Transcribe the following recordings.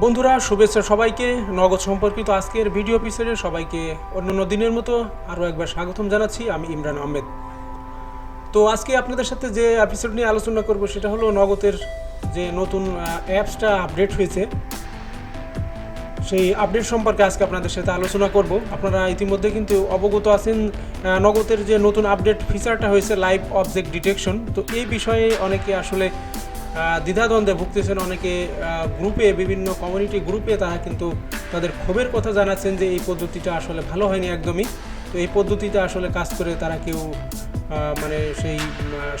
বন্ধুরা, শুভেচ্ছা সবাইকে। নগদ সম্পর্কিত আজকের ভিডিও এপিসোডে সবাইকে অন্যান্য দিনের মতো আরও একবার স্বাগতম জানাচ্ছি। আমি ইমরান আহমেদ। তো আজকে আপনাদের সাথে যে এপিসোড নিয়ে আলোচনা করব, সেটা হলো নগদের যে নতুন অ্যাপসটা আপডেট হয়েছে। সেই আপডেট সম্পর্কে আজকে আপনাদের সাথে আলোচনা করব। আপনারা ইতিমধ্যে কিন্তু অবগত আছেন নগদের যে নতুন আপডেট ফিচারটা হয়েছে লাইভ অবজেক্ট ডিটেকশন তো এই বিষয়ে অনেকে আসলে দ্বিধাদ্বন্দ্বে ভুগতেছেন অনেকে গ্রুপে বিভিন্ন কমিউনিটি গ্রুপে তারা কিন্তু তাদের ক্ষোভের কথা জানাচ্ছেন যে এই পদ্ধতিটা আসলে ভালো হয়নি একদমই। তো এই পদ্ধতিতে আসলে কাজ করে তারা কেউ মানে সেই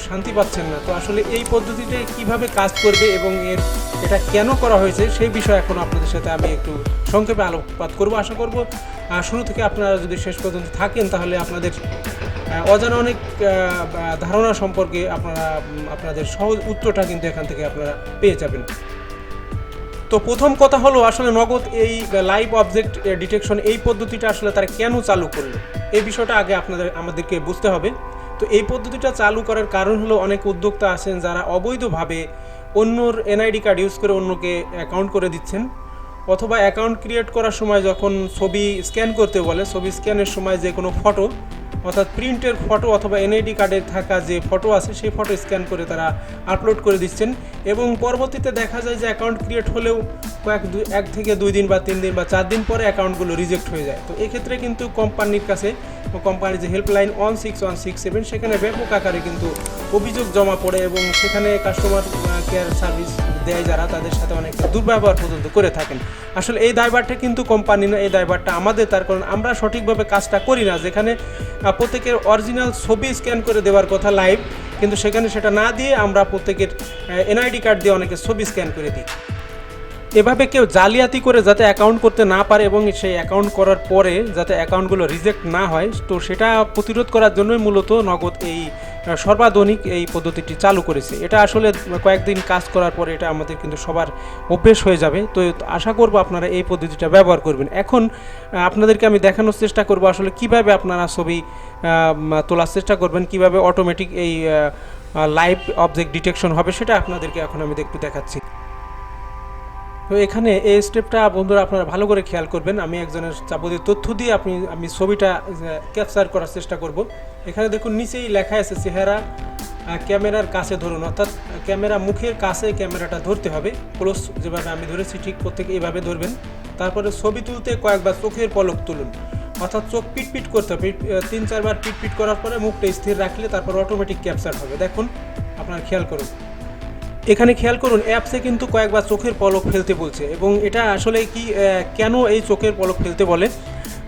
শান্তি পাচ্ছেন না। তো আসলে এই পদ্ধতিতে কীভাবে কাজ করবে এবং এর, এটা কেন করা হয়েছে সেই বিষয়ে এখন আপনাদের সাথে আমি একটু সংক্ষেপে আলোকপাত করব, আশা করব। শুরু থেকে আপনারা যদি শেষ পর্যন্ত থাকেন তাহলে আপনাদের অজানা অনেক ধারণা সম্পর্কে আপনারা আপনাদের সহজ উত্তরটা কিন্তু এখান থেকে আপনারা পেয়ে যাবেন। তো প্রথম কথা হলো আসলে নগদ এই লাইভ অবজেক্ট ডিটেকশন এই পদ্ধতিটা আসলে তারা কেন চালু করল? এই বিষয়টা আগে আপনাদের, আমাদেরকে বুঝতে হবে। তো এই পদ্ধতিটা চালু করার কারণ হলো অনেক উদ্যোক্তা আছেন যারা অবৈধভাবে অন্যর এনআইডি কার্ড ইউজ করে অন্যকে অ্যাকাউন্ট করে দিচ্ছেন। অথবা অ্যাকাউন্ট ক্রিয়েট করার সময় যখন ছবি স্ক্যান করতে বলে, ছবি স্ক্যানের সময় যে কোনো ফটো অর্থাৎ প্রিন্টের ফটো অথবা এনআইডি কার্ডে থাকা যে ফটো আছে, সেই ফটো স্ক্যান করে তারা আপলোড করে দিচ্ছেন এবং পরবর্তীতে দেখা যায় যে অ্যাকাউন্ট ক্রিয়েট হলেও কয়েক দুই এক থেকে দুই দিন বা তিন দিন বা চার দিন পরে অ্যাকাউন্টগুলো রিজেক্ট হয়ে যায়। তো এক্ষেত্রে কিন্তু কোম্পানির কাছে কোম্পানির যে helpline one six one six seven সেখানে ব্যাপক আকারে কিন্তু অভিযোগ জমা পড়ে এবং সেখানে কাস্টমার কেয়ার সার্ভিস দেয় যারা, তাদের সাথে অনেক দুর্ব্যবহার পর্যন্ত করে থাকেন। আসলে এই দায়ভারটা কিন্তু কোম্পানি না, এই দায়ভারটা আমাদের, তার কারণ আমরা সঠিকভাবে কাজটা করি না। যেখানে প্রত্যেকের অরিজিনাল ছবি স্ক্যান করে দেওয়ার কথা লাইভ কিন্তু সেখানে সেটা না দিয়ে আমরা প্রত্যেকের এনআইডি কার্ড দিয়ে অনেকে ছবি স্ক্যান করে দিই। এভাবে কেউ জালিয়াতি করে যাতে অ্যাকাউন্ট করতে না পারে এবং সেই অ্যাকাউন্ট করার পরে যাতে অ্যাকাউন্টগুলো রিজেক্ট না হয়, তো সেটা প্রতিরোধ করার জন্যই মূলত নগদ এই সর্বাধুনিক এই পদ্ধতিটি চালু করেছে। এটা আসলে কয়েকদিন কাজ করার পরে এটা আমাদের কিন্তু সবার অভ্যেস হয়ে যাবে। তো আশা করব আপনারা এই পদ্ধতিটা ব্যবহার করবেন। এখন আপনাদেরকে আমি দেখানোর চেষ্টা করব আসলে কীভাবে আপনারা ছবি তোলার চেষ্টা করবেন, কীভাবে অটোমেটিক এই লাইভ অবজেক্ট ডিটেকশন হবে সেটা আপনাদেরকে এখন আমি একটু দেখাচ্ছি। তো এখানে এই স্টেপটা বন্ধুরা আপনারা ভালো করে খেয়াল করবেন। আমি একজনের যাবতীয় তথ্য দিয়ে আপনি, আমি ছবিটা ক্যাপচার করার চেষ্টা করব। এখানে দেখুন, নিচেই লেখা আছে চেহারা ক্যামেরার কাছে ধরুন। অর্থাৎ ক্যামেরা মুখের কাছে ক্যামেরাটা ধরতে হবে। ক্লোজ যেভাবে আমি ধরেছি, ঠিক প্রত্যেকে এইভাবে ধরবেন। তারপরে ছবি তুলতে কয়েকবার চোখের পলক তুলুন। অর্থাৎ চোখ পিটপিট করতে হবে। তিন চারবার পিটপিট করার পরে মুখটা স্থির রাখলে তারপর অটোমেটিক ক্যাপচার হবে। দেখুন, আপনারা খেয়াল করুন। এখানে খেয়াল করুন অ্যাপসে কিন্তু কয়েকবার চোখের পলক ফেলতে বলছে এবং এটা আসলে কি কেন এই চোখের পলক ফেলতে বলে?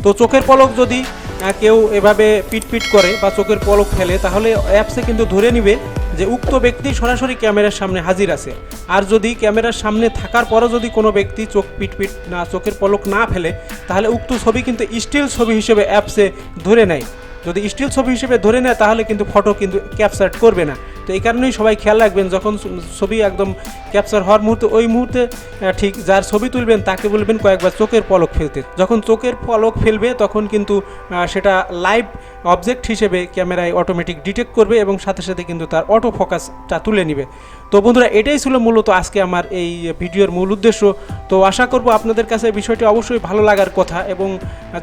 তো চোখের পলক যদি কেউ এভাবে পিটপিট করে বা চোখের পলক ফেলে, তাহলে অ্যাপসে কিন্তু ধরে নিবে যে উক্ত ব্যক্তি সরাসরি ক্যামেরার সামনে হাজির আছে। আর যদি ক্যামেরার সামনে থাকার পরও যদি কোনো ব্যক্তি চোখ পিটপিট না, চোখের পলক না ফেলে, তাহলে উক্ত ছবি কিন্তু স্টিল ছবি হিসেবে অ্যাপসে ধরে নেয়। যদি স্টিল ছবি হিসেবে ধরে নেয়, তাহলে কিন্তু ফটো কিন্তু ক্যাপচার করবে না। তো এই কারণেই সবাই খেয়াল রাখবেন, যখন ছবি একদম ক্যাপচার হওয়ার মুহূর্তে, ওই মুহূর্তে ঠিক যার ছবি তুলবেন তাকে বলবেন কয়েকবার চোখের পলক ফেলতে। যখন চোখের পলক ফেলবে, তখন কিন্তু সেটা লাইভ অবজেক্ট হিসেবে ক্যামেরায় অটোমেটিক ডিটেক্ট করবে এবং সাথে সাথে কিন্তু তার অটো ফোকাসটা তুলে নেবে। তো বন্ধুরা, এটাই ছিল মূলত আজকে আমার এই ভিডিওর মূল উদ্দেশ্য। তো আশা করব আপনাদের কাছে বিষয়টি অবশ্যই ভালো লাগার কথা এবং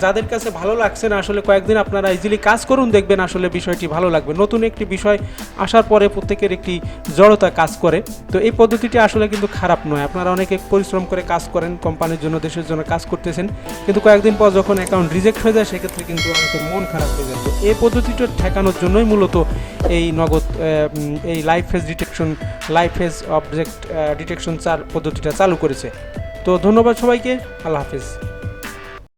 যাদের কাছে ভালো লাগছে না, আসলে কয়েকদিন আপনারা ইজিলি কাজ করুন, দেখবেন আসলে বিষয়টি ভালো লাগবে। নতুন একটি বিষয় আসার পরে প্রত্যেকের একটি জড়তা কাজ করে। তো এই পদ্ধতিটি আসলে কিন্তু খারাপ নয়। আপনারা অনেকে পরিশ্রম করে কাজ করেন কোম্পানির জন্য, দেশের জন্য কাজ করতেছেন। কিন্তু কয়েকদিন পর যখন অ্যাকাউন্ট রিজেক্ট হয়ে যায়, সেক্ষেত্রে কিন্তু অনেকের মন খারাপ হয়ে যায়। এই পদ্ধতিটা ঠেকানোর জন্যই মূলত এই নগদ এই live face detection live face object detection চার পদ্ধতিটা চালু করেছে। তো ধন্যবাদ সবাইকে, আল্লাহ হাফিজ।